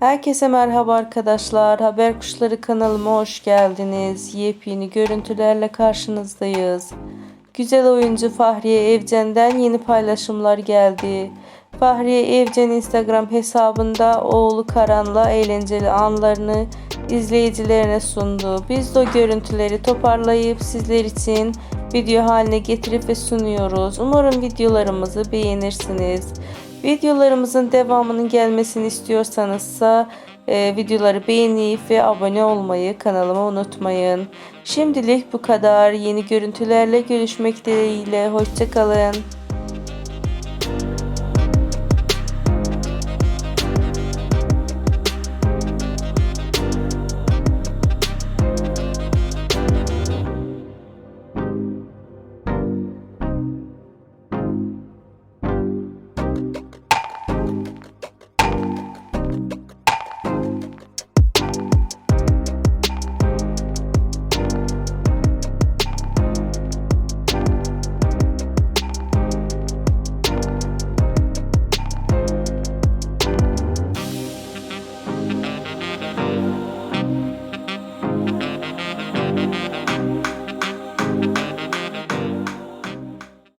Herkese merhaba arkadaşlar. Haber Kuşları kanalıma hoş geldiniz. Yepyeni görüntülerle karşınızdayız. Güzel oyuncu Fahriye Evcen'den yeni paylaşımlar geldi. Fahriye Evcen Instagram hesabında oğlu Karan'la eğlenceli anlarını izleyicilerine sundu. Biz de o görüntüleri toparlayıp sizler için video haline getirip ve sunuyoruz. Umarım videolarımızı beğenirsiniz. Videolarımızın devamının gelmesini istiyorsanızsa e, videoları beğenip ve abone olmayı kanalıma unutmayın. Şimdilik bu kadar. Yeni görüntülerle görüşmek dileğiyle. Hoşçakalın.